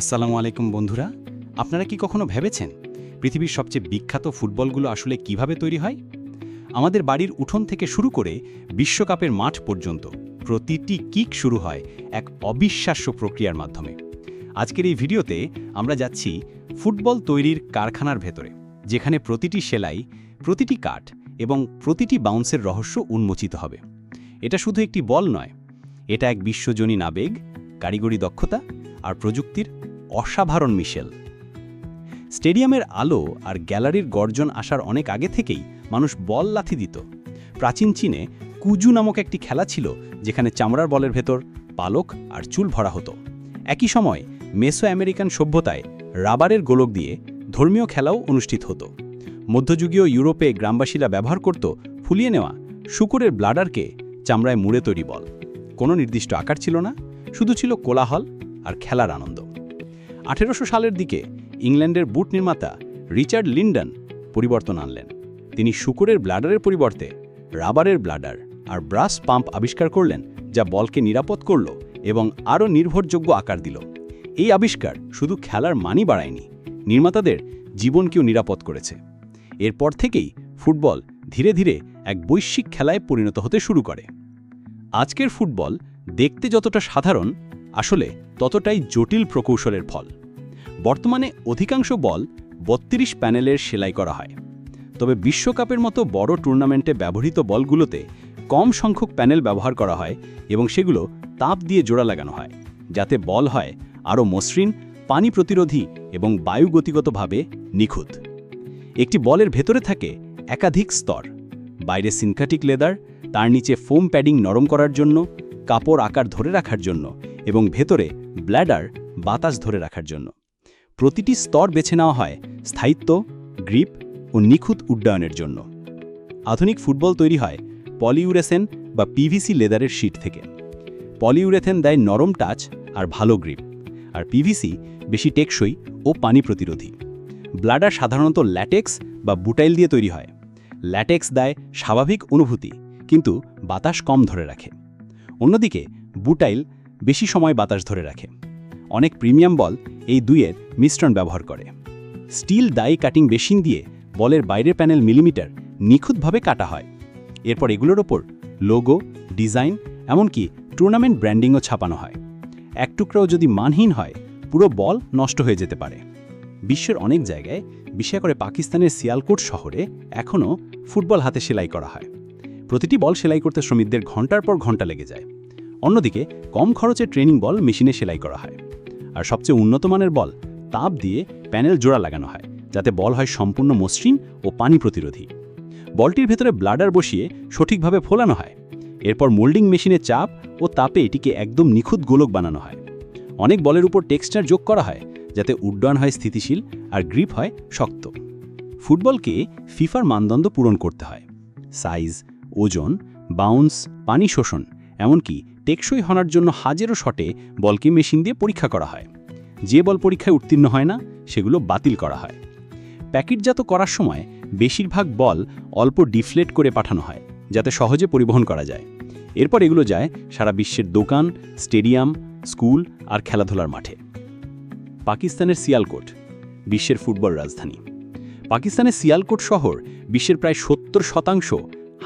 আসসালামু আলাইকুম বন্ধুরা। আপনারা কি কখনো ভেবেছেন পৃথিবীর সবচেয়ে বিখ্যাত ফুটবলগুলো আসলে কীভাবে তৈরি হয়? আমাদের বাড়ির উঠোন থেকে শুরু করে বিশ্বকাপের মাঠ পর্যন্ত প্রতিটি কিক শুরু হয় এক অবিশ্বাস্য প্রক্রিয়ার মাধ্যমে। আজকের এই ভিডিওতে আমরা যাচ্ছি ফুটবল তৈরির কারখানার ভেতরে, যেখানে প্রতিটি সেলাই, প্রতিটি কাঠ এবং প্রতিটি বাউন্সের রহস্য উন্মোচিত হবে। এটা শুধু একটি বল নয়, এটা এক বিশ্বজনীন আবেগ, কারিগরি দক্ষতা আর প্রযুক্তির অসাধারণ মিশেল। স্টেডিয়ামের আলো আর গ্যালারির গর্জন আসার অনেক আগে থেকেই মানুষ বল লাথি দিত। প্রাচীন চীনে কুজু নামক একটি খেলা ছিল যেখানে চামড়ার বলের ভেতর পালক আর চুল ভরা হতো। একই সময় মেসো আমেরিকান সভ্যতায় রাবারের গোলক দিয়ে ধর্মীয় খেলাও অনুষ্ঠিত হতো। মধ্যযুগীয় ইউরোপে গ্রামবাসীরা ব্যবহার করত ফুলিয়ে নেওয়া শুকুরের ব্লাডারকে চামড়ায় মুড়ে তৈরি বল। কোনো নির্দিষ্ট আকার ছিল না, শুধু ছিল কোলাহল আর খেলার আনন্দ। আঠেরোশো সালের দিকে ইংল্যান্ডের বুট নির্মাতা রিচার্ড লিন্ডন পরিবর্তন আনলেন। তিনি শুকুরের ব্লাডারের পরিবর্তে রাবারের ব্লাডার আর ব্রাস পাম্প আবিষ্কার করলেন, যা বলকে নিরাপদ করল এবং আরও নির্ভরযোগ্য আকার দিল। এই আবিষ্কার শুধু খেলার মানই বাড়ায়নি, নির্মাতাদের জীবনকেও নিরাপদ করেছে। এরপর থেকেই ফুটবল ধীরে ধীরে এক বৈশ্বিক খেলায় পরিণত হতে শুরু করে। আজকের ফুটবল দেখতে যতটা সাধারণ আসলে ততটাই জটিল প্রকৌশলের ফল। বর্তমানে অধিকাংশ বল বত্রিশ প্যানেলের সেলাই করা হয়। তবে বিশ্বকাপের মতো বড় টুর্নামেন্টে ব্যবহৃত বলগুলোতে কম সংখ্যক প্যানেল ব্যবহার করা হয় এবং সেগুলো তাপ দিয়ে জোড়া লাগানো হয়, যাতে বল হয় আরও মসৃণ, পানি প্রতিরোধী এবং বায়ুগতিগতভাবে নিখুঁত। একটি বলের ভেতরে থাকে একাধিক স্তর, বাইরে সিনথেটিক লেদার, তার নিচে ফোম প্যাডিং নরম করার জন্য, কাপড় আকার ধরে রাখার জন্য এবং ভেতরে ব্ল্যাডার বাতাস ধরে রাখার জন্য। প্রতিটি স্তর বেছে নেওয়া হয় স্থায়িত্ব, গ্রিপ ও নিখুঁত উড্ডয়নের জন্য। আধুনিক ফুটবল তৈরি হয় পলিউরেসেন বা পিভিসি লেদারের শিট থেকে। পলিউরেথেন দেয় নরম টাচ আর ভালো গ্রিপ, আর পিভিসি বেশি টেকসই ও পানি প্রতিরোধী। ব্লাডার সাধারণত ল্যাটেক্স বা বুটাইল দিয়ে তৈরি হয়। ল্যাটেক্স দেয় স্বাভাবিক অনুভূতি, কিন্তু বাতাস কম ধরে রাখে। অন্যদিকে বুটাইল বেশি সময় বাতাস ধরে রাখে। অনেক প্রিমিয়াম বল এই দুইয়ের মিশ্রণ ব্যবহার করে। স্টিল ডাই কাটিং বেশিন দিয়ে বলের বাইরের প্যানেল মিলিমিটার নিখুঁতভাবে কাটা হয়। এরপর এগুলোর ওপর লোগো, ডিজাইন, এমনকি টুর্নামেন্ট ব্র্যান্ডিংও ছাপানো হয়। এক টুকরাও যদি মানহীন হয়, পুরো বল নষ্ট হয়ে যেতে পারে। বিশ্বের অনেক জায়গায় বিশেষ করে পাকিস্তানের সিয়ালকোট শহরে এখনও ফুটবল হাতে সেলাই করা হয়। প্রতিটি বল সেলাই করতে শ্রমিকদের ঘণ্টার পর ঘণ্টা লেগে যায়। অন্যদিকে, কম খরচে ট্রেনিং বল মেশিনে সেলাই করা হয়। আর সবচেয়ে উন্নত মানের বল তাপ দিয়ে প্যানেল জোড়া লাগানো হয়, যাতে বল হয় সম্পূর্ণ মসৃণ ও পানি প্রতিরোধী। বলটির ভেতরে ব্লাডার বসিয়ে সঠিকভাবে ফোলানো হয়। এরপর মোল্ডিং মেশিনে চাপ ও তাপে এটিকে একদম নিখুঁত গোলক বানানো হয়। অনেক বলের উপর টেক্সচার যোগ করা হয়, যাতে উড্ডয়ন হয় স্থিতিশীল আর গ্রিপ হয় শক্ত। ফুটবলকে ফিফার মানদণ্ড পূরণ করতে হয়। সাইজ, ওজন, বাউন্স, পানি শোষণ, এমনকি টেকসই হনার জন্য হাজারো শটে বলকে মেশিন দিয়ে পরীক্ষা করা হয়। যে বল পরীক্ষায় উত্তীর্ণ হয় না, সেগুলো বাতিল করা হয়। প্যাকেটজাত করার সময় বেশিরভাগ বল অল্প ডিফ্লেট করে পাঠানো হয়, যাতে সহজে পরিবহন করা যায়। এরপর এগুলো যায় সারা বিশ্বের দোকান, স্টেডিয়াম, স্কুল আর খেলাধুলার মাঠে। পাকিস্তানের সিয়ালকোট বিশ্বের ফুটবল রাজধানী। পাকিস্তানের সিয়ালকোট শহর বিশ্বের প্রায় সত্তর শতাংশ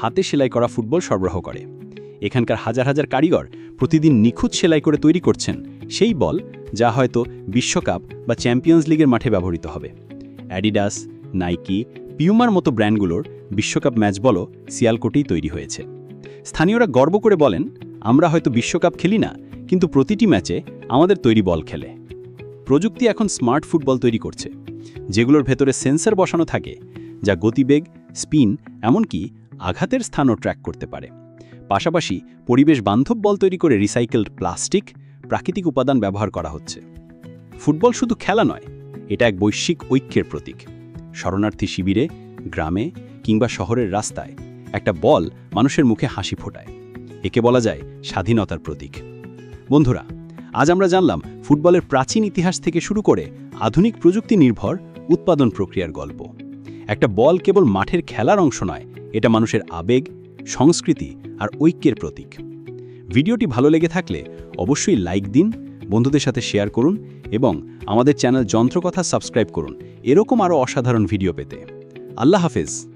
হাতে সেলাই করা ফুটবল সরবরাহ করে। এখানকার হাজার হাজার কারিগর প্রতিদিন নিখুঁত সেলাই করে তৈরি করছেন। সেই বল যা হয়তো বিশ্বকাপ বা চ্যাম্পিয়ন্স লিগের মাঠে ব্যবহৃত হবে। অ্যাডিডাস, নাইকি, পিউমার মতো ব্র্যান্ডগুলোর বিশ্বকাপ ম্যাচ বলও সিয়ালকোটেই তৈরি হয়েছে। স্থানীয়রা গর্ব করে বলেন, আমরা হয়তো বিশ্বকাপ খেলি না, কিন্তু প্রতিটি ম্যাচে আমাদের তৈরি বল খেলে। প্রযুক্তি এখন স্মার্ট ফুটবল তৈরি করছে, যেগুলোর ভেতরে সেন্সর বসানো থাকে, যা গতিবেগ, স্পিন, এমনকি আঘাতের স্থানও ট্র্যাক করতে পারে। পাশাপাশি পরিবেশ বান্ধব বল তৈরি করে রিসাইকেলড প্লাস্টিক প্রাকৃতিক উপাদান ব্যবহার করা হচ্ছে। ফুটবল শুধু খেলা নয়, এটা এক বৈশ্বিক ঐক্যের প্রতীক। শরণার্থী শিবিরে, গ্রামে কিংবা শহরের রাস্তায় একটা বল মানুষের মুখে হাসি ফোটায়। একে বলা যায় স্বাধীনতার প্রতীক। বন্ধুরা, আজ আমরা জানলাম ফুটবলের প্রাচীন ইতিহাস থেকে শুরু করে আধুনিক প্রযুক্তি নির্ভর উৎপাদন প্রক্রিয়ার গল্প। একটা বল কেবল মাঠের খেলার অংশ নয়, এটা মানুষের আবেগ সংস্কৃতি আর ঐক্যের প্রতীক। ভিডিওটি ভালো লেগে থাকলে অবশ্যই লাইক দিন, বন্ধুদের সাথে শেয়ার করুন এবং আমাদের চ্যানেল যন্ত্রকথা সাবস্ক্রাইব করুন। এরকম আরও অসাধারণ ভিডিও পেতে। আল্লাহ হাফেজ।